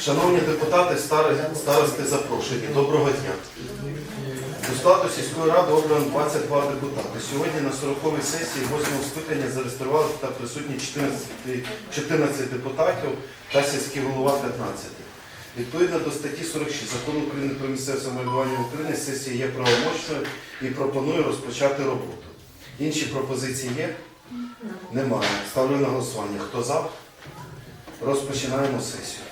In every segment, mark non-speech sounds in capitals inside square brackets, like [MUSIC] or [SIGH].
Шановні депутати, старости запрошені. Доброго дня. До складу сільської ради обрано 22 депутати. Сьогодні на 40-й сесії 8-го скликання зареєструвалися та присутні 14, 14 депутатів та сільський голова 15. Відповідно до статті 46 Закону України про місцеве самоврядування України сесія є правомочною і пропоную розпочати роботу. Інші пропозиції є? Немає. Ставлю на голосування. Хто за? Розпочинаємо сесію.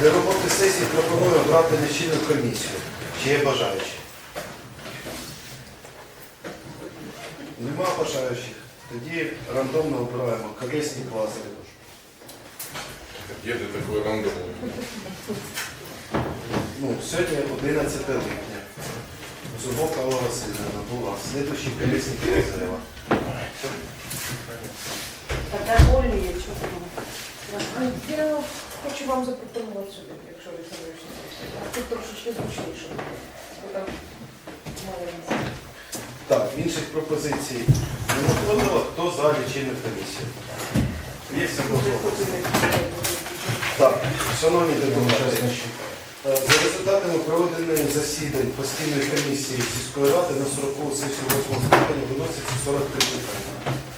Для роботи сесії пропоную обрати лічильну комісію. Чи є бажаючі? Нема бажаючих. Тоді рандомно обираємо колесник Лазарев. Где ты такой рандомный? Ну, сьогодні 11 липня. Зубок Алла Васильівна була. Слідуючий колесник Олі є чого. Я хочу вам запропонувати сюди, якщо ви це вирішите. Тут трошечки зручніше. Так, інших пропозицій не надходило. Хто за лічильну комісію? Є? Так, шановні депутати, е, за результатами проведених засідань постійної комісії сільської ради на 40 сесію 8 скликання виноситься 43 питання.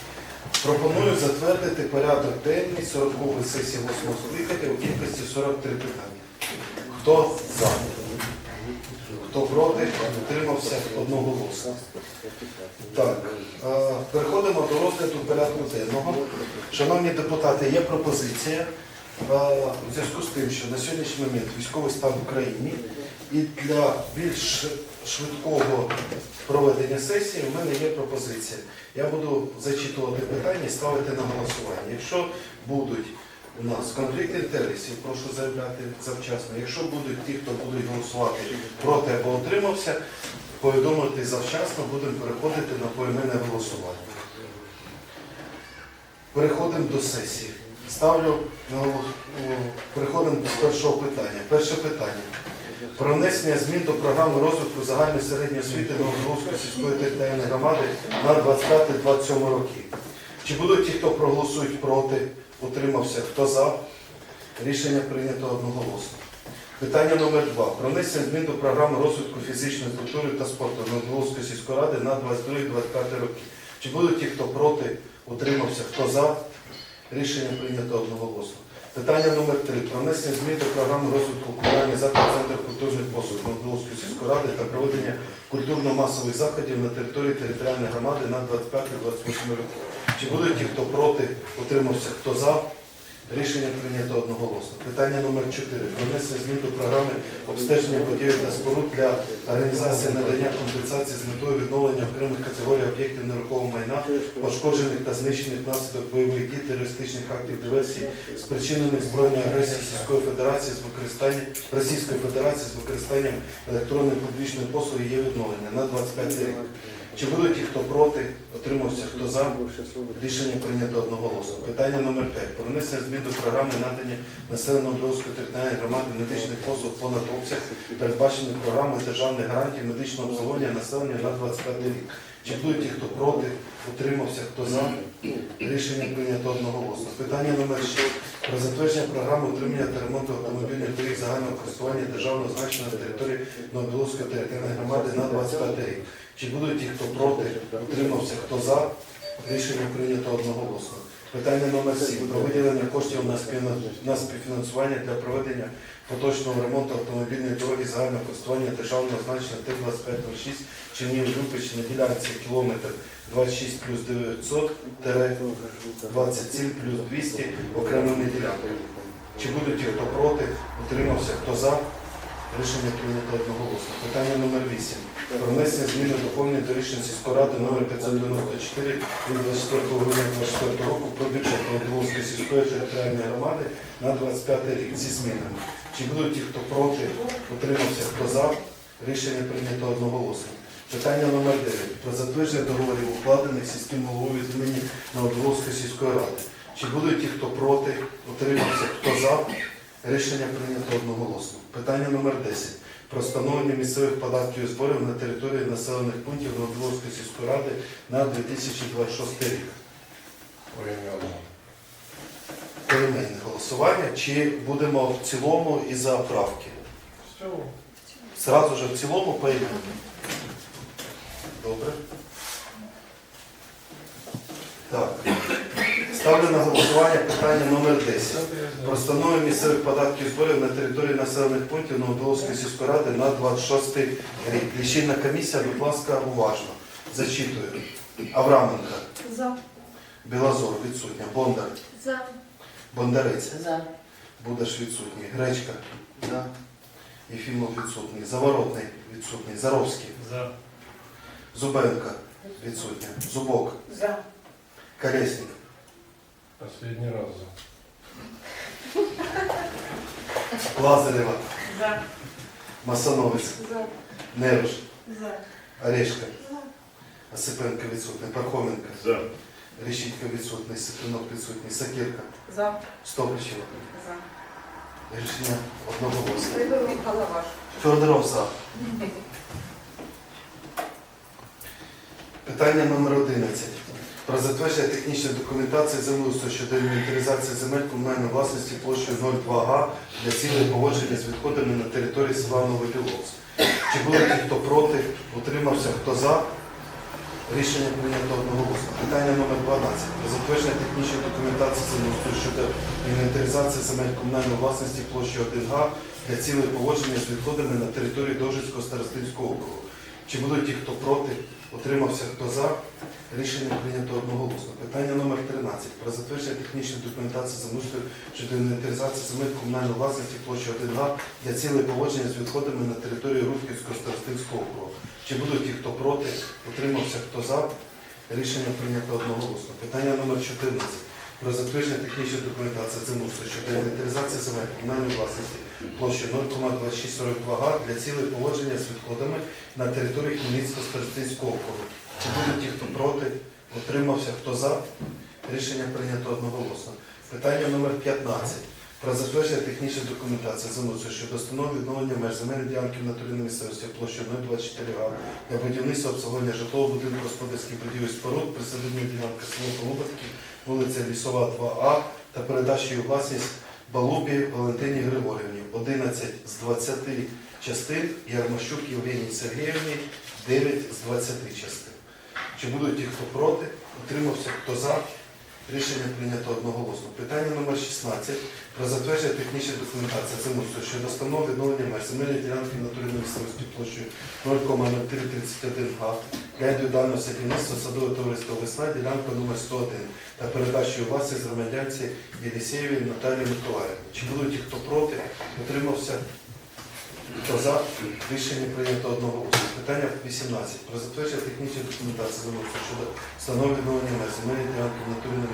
Пропоную затвердити порядок денний 40 сесії 8 скликання у кількості 43 питання. Хто за? Хто проти? Утримався одноголосно. Так, переходимо до розгляду порядку денного. Шановні депутати, є пропозиція в зв'язку з тим, що на сьогоднішній момент військовий стан в Україні і для більш швидкого проведення сесії в мене є пропозиція. Я буду зачитувати питання і ставити на голосування. Якщо будуть у нас конфлікти інтересів, прошу заявляти завчасно. Якщо будуть ті, хто будуть голосувати проти або утримався, повідомити завчасно, будемо переходити на поіменне голосування. Переходимо до сесії. Ставлю переходимо до першого питання. Перше питання. Про внесення змін до програми розвитку загальної середньої освіти Новоголовської сільської територіальної громади на 25-27 роки. Чи будуть ті, хто проголосують проти, утримався, хто за? Рішення прийнято одноголосно. Питання номер два. Про внесення змін до програми розвитку фізичної культури та спорту Новоголовської сільської ради на 22-25 роки. Чи будуть ті, хто проти, утримався, хто за? Рішення прийнято одноголосно. Питання номер три. Про внесення змін до програми розвитку комунальний заклад Центр культурних послуг Новоголовської сільської ради та проведення культурно-масових заходів на території територіальної громади на 25-28 років. Чи будуть ті, хто проти, утримався, хто за? Рішення прийнято одноголосно. Питання номер 4. Про внесення змін до програми обстеження будівель та споруд для організації надання компенсації з метою відновлення окремих категорій об'єктів нерухомого майна, пошкоджених та знищених внаслідок бойових дій, терористичних актів диверсії, спричинених збройною агресією сільської федерації з використанням Російської Федерації з використанням електронної публічної послуги є відновлення на 25 рік. Чи будуть ті, хто проти? Утримався, хто за? Рішення прийнято одноголосно. Питання номер 5. Про внесення змін до програми надання населеного Білоруської територіальної громади медичних послуг понад обсяг, передбачених програмою державних гарантій медичного обслуговування населення на 25 рік. Чи будуть ті, хто проти? Утримався, хто за? Рішення прийнято одноголосно. Питання номер 6. Про затвердження програми утримання та ремонту автомобільних доріг загального користування державного значення на території Новобілоруської територіальної громади на 25 рік. Чи будуть ті, хто проти? Утримався, хто за? Рішення прийнято одноголосно. Питання номер 7. Про виділення коштів на співфінансування для проведення поточного ремонту автомобільної дороги загального користування державного значення Т-2506 Чернігів Любич на ділянці кілометр 26 плюс 900 27 плюс 200 окремими ділянками. Чи будуть хто проти, утримався, хто за? Рішення прийнято одноголосно. Питання номер 8. Про внесення зміни доповнення до рішень сільської ради номер 594 від 24 грудня 2024 року про бюджет Володимирської сільської територіальної громади на 25 рік зі змінами. Чи будуть ті, хто проти, утримався, хто за? Рішення прийнято одноголосно. Питання номер 9. Про затвердження договорів, укладених сільським головою від імені Новодолської сільської ради. Чи будуть ті, хто проти, утримався, хто за? Рішення прийнято одноголосно. Питання номер 10. Про встановлення місцевих податків і зборів на території населених пунктів Новодолської сільської ради на 2026 рік. Поіменне голосування. Чи будемо в цілому і за правки? Все. Зразу же в цілому поіменно. Добре. Так. Ставлю на голосування питання номер 10. Про місцевих податків зборів на території населених пунктів Новодолської сільської ради на 26 рік. Лічильна комісія, будь ласка, уважно. Зачитую. Авраменка, За. Білозор відсутня, Бондар, За. Бондарець, За. Будеш відсутній, Гречка, да. Єфімов відсутній, Заворотний відсутній, Заровський, За. Зубенка відсутня, Зубок, За. Колесник, Последний раз. [LAUGHS] Лазарева, За. Масановець, За. Неруш, За. Орешка, Осипенко відсутний, Пархоменко, За. Рещитко відсутний, Сипинок відсутній, Сакірка, За. Стопичева. За. Рішення. Федоров Халаваш. Федоров за. Питання номер 11. Про затвердження технічної документації землеустрою щодо інвентаризації земель комунальної власності площею 02 га для цілей поводження з відходами на території села Новоділовськ. Чи були ті, хто проти, утримався, хто за? Рішення прийнято одноголосно. Питання номер 12. Про затвердження технічної документації землеустрою щодо інвентаризації земель комунальної власності площею 1 га для цілей поводження з відходами на території Дожицького старостинського округу. Чи будуть ті, хто проти, утримався, хто за? Рішення прийнято одноголосно. Питання номер 13. Про затвердження технічної документації землеустрою щодо інвентаризації земель комунальної власності площі 1 га для цілей поводження з відходами на території Рудківського старостинського округу. Чи будуть ті, хто проти, утримався, хто за? Рішення прийнято одноголосно. Питання номер 14. Про затвердження технічної документації землеустрою щодо інвентаризації земель комунальної власності площі 0,2642 га для цілей поводження з відходами на території Хмельницького старостинського округу. Чи будуть ті, хто проти, утримався, хто за? Рішення прийнято одноголосно. Питання номер 15. Про затвердження технічної документації землеустрою щодо встановлення відновлення меж земельної ділянки в натурі місцевості площею 024 га для будівництва обслуговування житлового будинку господарських будівель споруд, присадибна ділянка село Полуботки, вулиця Лісова, 2А та передача у власність Балубі Валентині Григорівні, 11 з 20 частин, Ярмащук Євгенії Сергіївні, 9 з 20 частин. Чи будуть ті, хто проти, утримався, хто за? Рішення прийнято одноголосно. Питання номер 16. Про затвердження технічної документації землеустрою щодо встановлення відновлення меж земельної ділянки натурі місцевості площею 0,0331 га для індивідуального садівництва садове товариство Весна, ділянка номер 101 та передачі у власність громадянці Єлісєєвій Наталії Миколаївні. Чи будуть ті, хто проти, утримався, хто за? Рішення прийнято одного одноголосно. Питання 18. Про затвердження технічної документації землеустрою щодо встановлення меж земельної ділянки в натурі на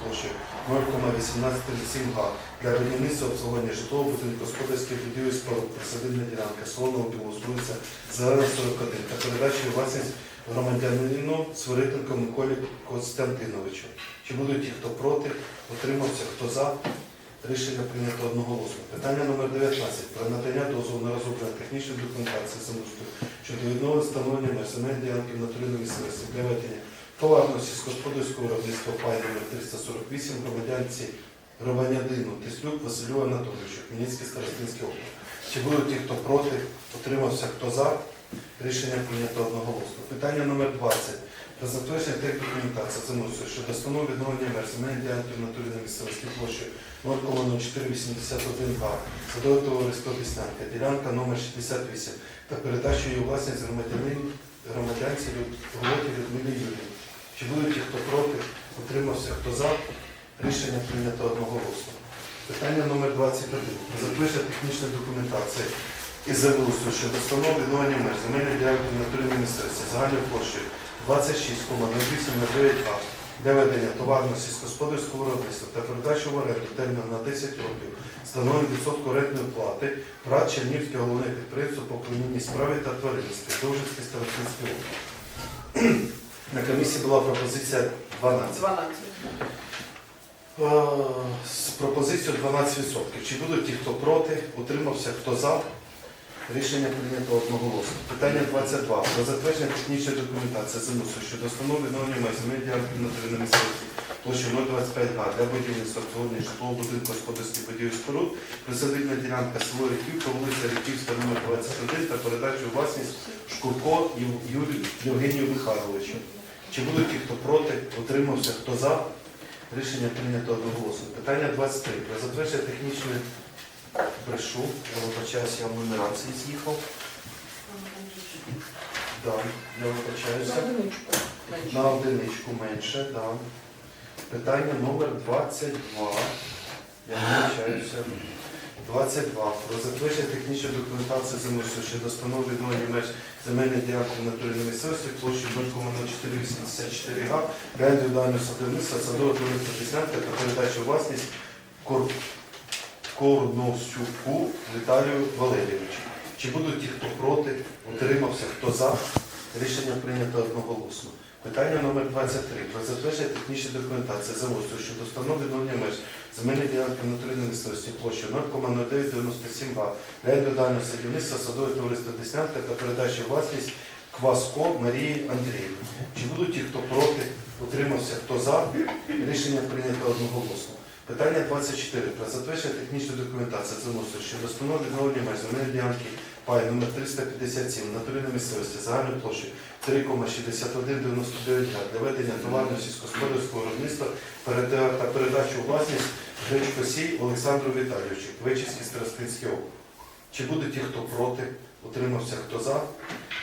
площею 0,1837 га для будівництва обслуговування житлового будинку господарських будівель споруд, присадибна ділянка, село Білоус, вулиця Зелена 41 та передачі власність громадянину Свириденко Миколі Костянтиновичу. Чи будуть ті, хто проти, утримався, хто за? Рішення прийнято одноголосно. Питання номер 19. Про надання дозволу на розроблення технічної документації самостою щодо відновлення встановлення меж земельної ділянки в натуральній місцевості для ведення товарного сільськогосподарського виробництва пай номер 348 громадянці громадянину Тислюк Василю Анатолійовичу, Хмельницький Старостинський округ. Чи будуть ті, хто проти, утримався, хто за? Рішення прийнято одноголосно. Питання номер 20. Про затвердження тех документації замусу щодо встановлення відновлення меж земельної ділянки в на місцевості площі 0,0481 га, садове товариство Деснянка, ділянка номер 68 та передачу її власність громадянин, громадянці Голоті Людмилі Юрії. Чи будуть ті, хто проти, утримався, хто за? Рішення прийнято одноголосно. Питання номер 21. Про затвердження технічної документації із землеустрою щодо встановлення відновлення меж земельної ділянки в натурі загальною площею 26,08 на 9 для ведення товарного сільськогосподарського виробництва та передачу в оренду терміну на 10 років встановлення відсотку орендної плати ПРАТ Чернівське головне підприємство по племінній справі та тваринництві Довжицький Старостинський округ. На комісії була пропозиція 12. 12. Е, З пропозицією 12%. Чи будуть ті, хто проти, утримався, хто за? Рішення прийнято одноголосно. Питання 22. Про затвердження технічної документації замусу щодо встановлення відновлення меж земель ділянки на території місцевості площі 025 га для будівництва обслуговування житлового будинку господарських будівель споруд, присадибна ділянка село Ріківка, вулиця Ріківська, номер 21 та передачу власність Шкурко Євгенію Михайловичу. Чи будуть ті, хто проти, утримався, хто за? Рішення прийнято одноголосно. Питання 23. Про затвердження технічної брешу. Я вибачаюся, я в нумерації з'їхав. Да, я вибачаюся. На одиничку менше, да. Питання номер 22. Я вибачаюся. 22. Про затвердження технічної документації землеустрою щодо встановлення відновлення меж земельної ділянки в натурі на місцевості площі 0,0484 га для індивідуального садівництва, садового товариства Піснянка та передачі власність. Корносюку Віталію Валерійовичу. Чи будуть ті, хто проти, утримався, хто за? Рішення прийнято одноголосно. Питання номер 23. Про затвердження технічної документації замовству щодо встановлення відновлення меж земельної ділянки в натуральній місцевості площі 0,0997 га для індивідуального садівництва садове товариство Деснянка та передачі власність Кваско Марії Андріївни. Чи будуть ті, хто проти, утримався, хто за? Рішення прийнято одноголосно. Питання 24. Про затвердження технічної документації замовству щодо встановлення відновлення меж земельної ділянки пай номер 357 на туринній місцевості загальної площі 3,6199 га для ведення товарного сільськогосподарського виробництва та передачу у власність Гречкосій Олександру Віталійовичу, Квичівський Старостинський округ. Чи будуть ті, хто проти, утримався, хто за?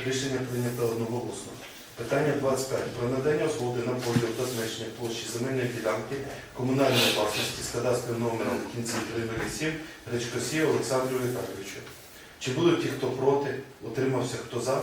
Рішення прийнято одноголосно. Питання 25. Про надання згоди на поділ та зменшення площі земельної ділянки комунальної власності з кадастровим номером в кінці 307 Речкосія Олександру Віталійовичу. Чи будуть ті, хто проти, утримався, хто за?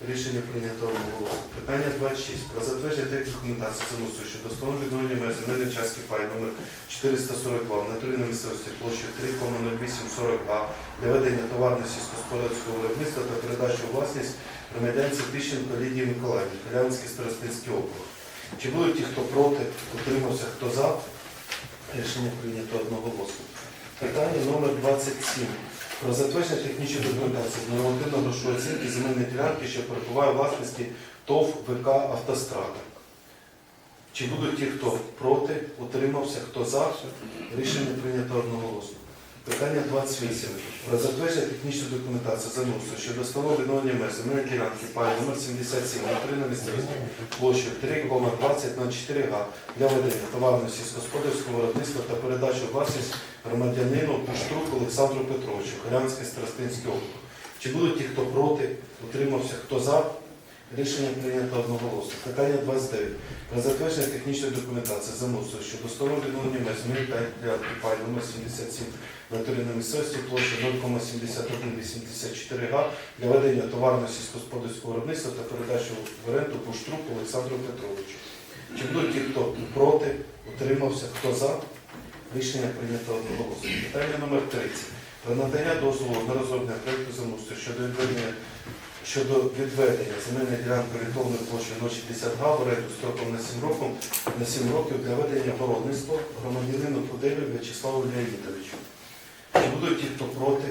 Рішення прийнято одноголосно. Питання 26. Про затвердження тих документації замусу щодо встановлення меж земельної частки пай номер 442 в натурі на місцевості площі 3,0840 га для ведення товарного сільськогосподарського виробництва та передачі у власність громадянці Тищенко Лідії Миколаївні, Калянський Старостинський округ. Чи будуть ті, хто проти, утримався, хто за? Рішення прийнято одноголосно. Питання номер 27. Про затвердження технічної документації з нормативно-грошової оцінки земельної ділянки, що перебуває власності ТОВ ВК Автострада. Чи будуть ті, хто проти, утримався, хто за? Рішення прийнято одноголосно. Питання 28. Про затвердження технічної документації за НУСу щодо встановлення відновлення меж земельної ділянки пай номер 77 на 3 на місцевості площею 3,20 на 4 га для ведення товарного сільськогосподарського виробництва та передачі власність громадянину Пуштрук Олександру Петровичу, Халянський Старостинський округ. Чи будуть ті, хто проти, утримався, хто за? Рішення прийнято одноголосно. Питання 29. Про затвердження технічної документації за МУСу щодо встановлення меж та для номер 77 на території місцевості площі 0,7184 га для ведення товарного сільськогосподарського виробництва та передачі в оренду Пуштрук Олександру Петровичу. Чи будуть ті, хто проти, утримався, хто за? Рішення прийнято одноголосно. Питання номер 30. Про надання дозволу на розроблення проєкту замустрою щодо відведення щодо відведення земельної ділянки орієнтовною площею 060 га в строком на 7 років, на 7 років для ведення городництва громадянину Куделю В'ячеславу Леонідовичу. Чи будуть ті, хто проти,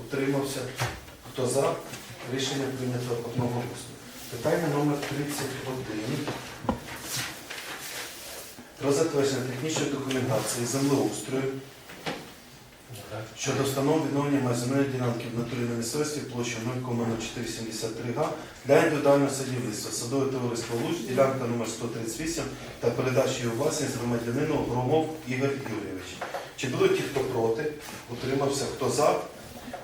утримався, хто за, рішення прийнято одного одноголосно. Питання номер 31 про затвердження технічної документації землеустрою щодо встановлення відновлення земельної ділянки в натурі на місцевості площею 0,0473 га для індивідуального садівництва садове товариство Луч, ділянка номер 138 та передачі її власність громадянину Громов Ігор Юрійович. Чи будуть ті, хто проти, утримався, хто за?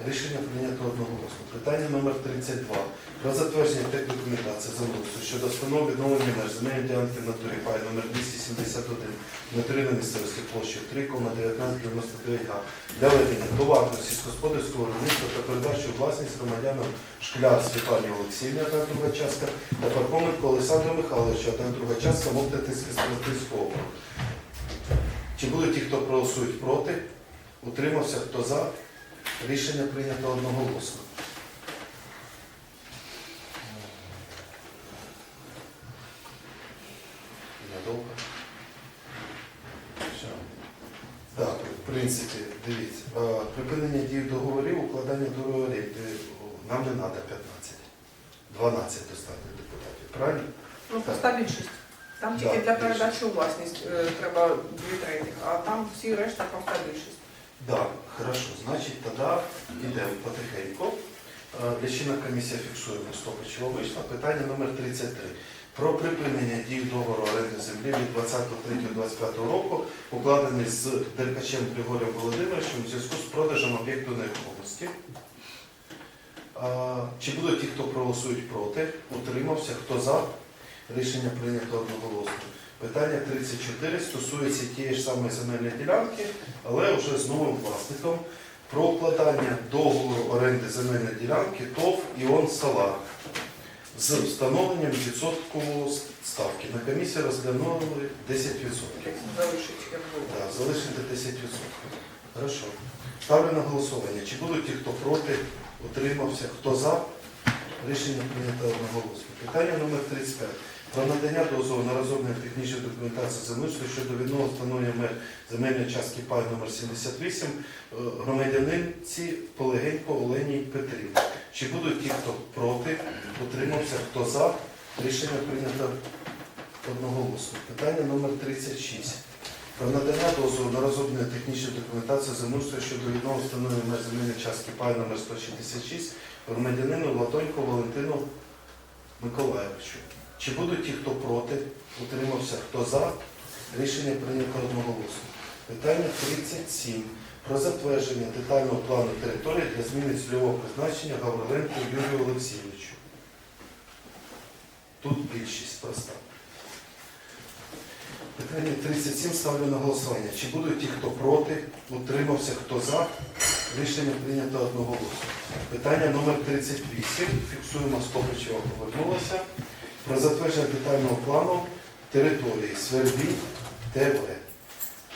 Рішення прийнято одноголосно. Питання номер 32. Про затвердження документації землеустрою щодо встановлення відновлення меж земельної ділянки в натурі пай номер 271 на території місцевості площі 3,1999 га для ведення товарного сільськогосподарського виробництва та передачі у власність громадянам Шкляр Світлані частка, та Пархоменко Олександру Михайловичу, одна друга частка Моктятинського Старостинського округу. Чи будуть ті, хто проголосують проти? Утримався, хто за? Рішення прийнято одноголосно. Надовго? Все. Так, в принципі, дивіться, припинення дії договорів, укладання договорів нам не треба 15. 12 достатньо депутатів, правильно? Ну, проста більшість. Там тільки для передачі у власність е, треба дві третіх, а там всі решта проста більшість. Так, хорошо. Значить, тоді йдемо потихеньку. Е, Лічильна комісія фіксуємо, Стопичева вийшла. Питання номер 33. Про припинення дії договору оренди землі від 23.25 року, укладений з Деркачем Григорієм Володимировичем у зв'язку з продажем об'єкту нерухомості. Е, Чи будуть ті, хто проголосують проти? Утримався? Хто за? Рішення прийнято одноголосно. Питання 34 стосується тієї ж самої земельної ділянки, але вже з новим власником про укладання договору оренди земельної ділянки ТОВ Іон Салар з встановленням відсоткової ставки. На комісії розглянули 10%. Залишить. Так, залишити 10%. Хорошо. Ставлю на голосування. Чи будуть ті, хто проти, утримався, хто за? Рішення прийнято одноголосно. Питання номер 35. Про надання дозволу на розроблення технічної документації землеустрою щодо відновлення встановлення мер земельної частки пай номер 78 е, громадянинці Полегенько Олені Петрівні. Чи будуть ті, хто проти, утримався, хто за? Рішення прийнято одноголосно. Питання номер 36. Про надання дозволу на розроблення технічної документації землеустрою щодо відновлення встановлення меж земельної частки пай номер 166 громадянину Латонько Валентину Миколаєвичу. Чи будуть ті, хто проти, утримався, хто за? Рішення прийнято одноголосно. Питання 37. Про затвердження детального плану території для зміни цільового призначення Гавриленку Юрію Олексійовичу. Тут більшість проста. Питання 37 ставлю на голосування. Чи будуть ті, хто проти, утримався, хто за? Рішення прийнято одноголосно. Питання номер 38. Фіксуємо Стопичева повернулася. Про затвердження детального плану території Свербій ТВ.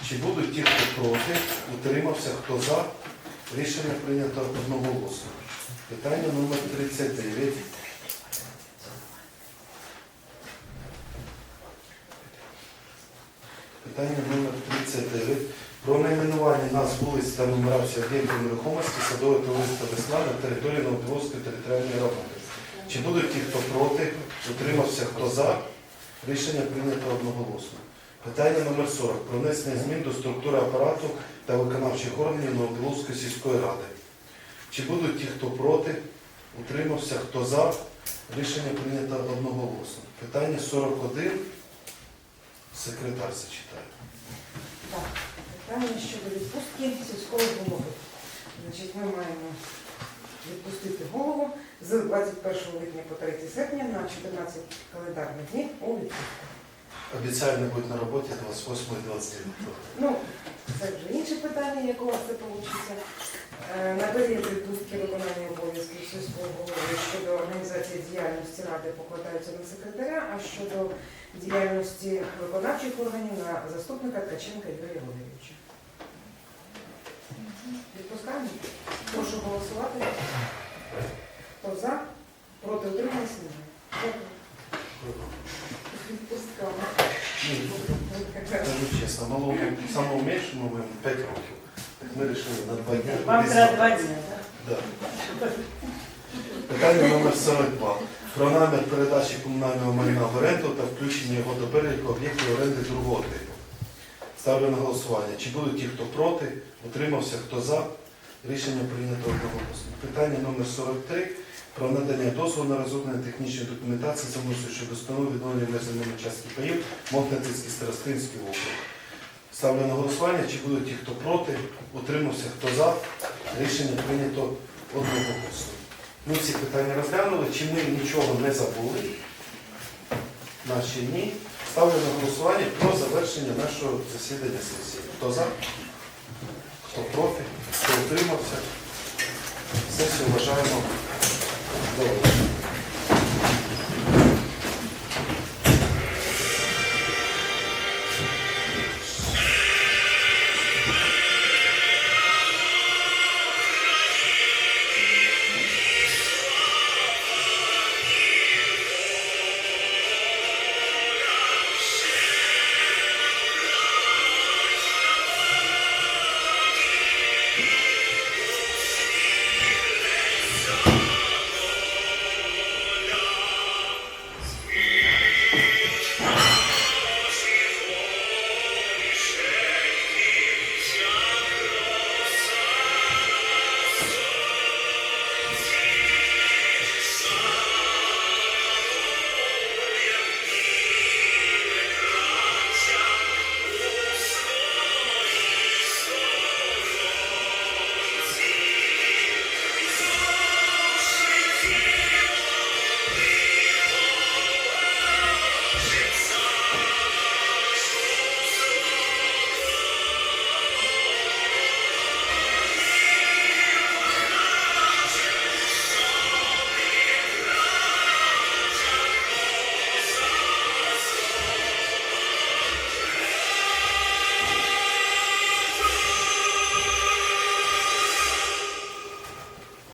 Чи будуть ті, хто проти, утримався, хто за? Рішення прийнято одноголосно. Питання номер 39. Питання номер 39. Про найменування нас вулиць та нумерацію об'єктів нерухомості садове товариство Весна на території Новопіловської територіальної громади. Чи будуть ті, хто проти, утримався, хто за? Рішення прийнято одноголосно. Питання номер 40. Про внесення змін до структури апарату та виконавчих органів Новопіловської сільської ради. Чи будуть ті, хто проти, утримався, хто за? Рішення прийнято одноголосно. Питання 41. Секретар зачитає. Так, питання щодо відпустки сільського голови. Значить, ми маємо відпустити голову з 21 липня по 3 серпня на 14 календарних днів у відпустку. Обіцяю не бути на роботі 28 і 29. Ну, це вже інше питання, як у вас це вийде. На період відпустки виконання обов'язків сільського голови щодо організації діяльності ради покладаються на секретаря, а щодо діяльності виконавчих органів на заступника Ткаченка Юрія Володимировича. Відпускаємо? Прошу голосувати. Хто за? Проти утримались немає. Дякую. Скажу чесно, самому меншому ми 5 років. Так ми вирішили на 2 дні. Вам треба два дні, так? Да. Питання номер 42. Про намір передачі комунального майна в оренду та включення його до переліку об'єктів оренди другого типу. Ставлю на голосування. Чи будуть ті, хто проти, утримався, хто за? Рішення прийнято одноголосно. Питання номер 43. Про надання дозволу на розроблення технічної документації замусу щодо встановлення відновлення земельної частки паїв Мокнатицький Старостинський округ. Ставлю на голосування, чи будуть ті, хто проти, утримався, хто за. Рішення прийнято одноголосно. Ми всі питання розглянули, чи ми нічого не забули? Наші ні. Ставлю на голосування про завершення нашого засідання сесії. Хто за? Хто проти? Хто утримався? Сесію вважаємо добре.